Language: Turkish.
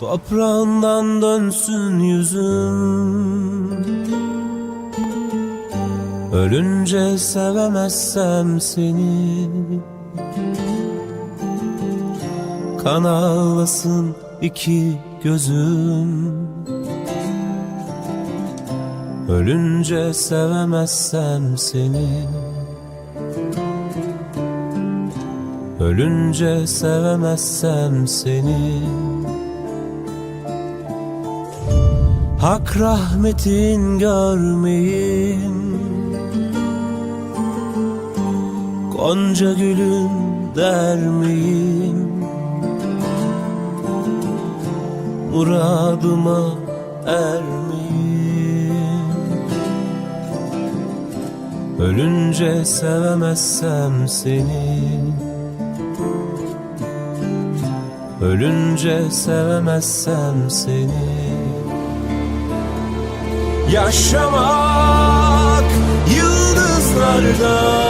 Toprağından dönsün yüzüm. Ölünce sevemezsem seni. Kan ağlasın iki gözüm. Ölünce sevemezsem seni. Ölünce sevemezsem seni Hak rahmetin görmeyin. Gonca gülün dermeyin. Muradıma ermeyin. Ölünce sevemezsem seni. Ölünce sevemezsem seni Yaşamak yıldızlarda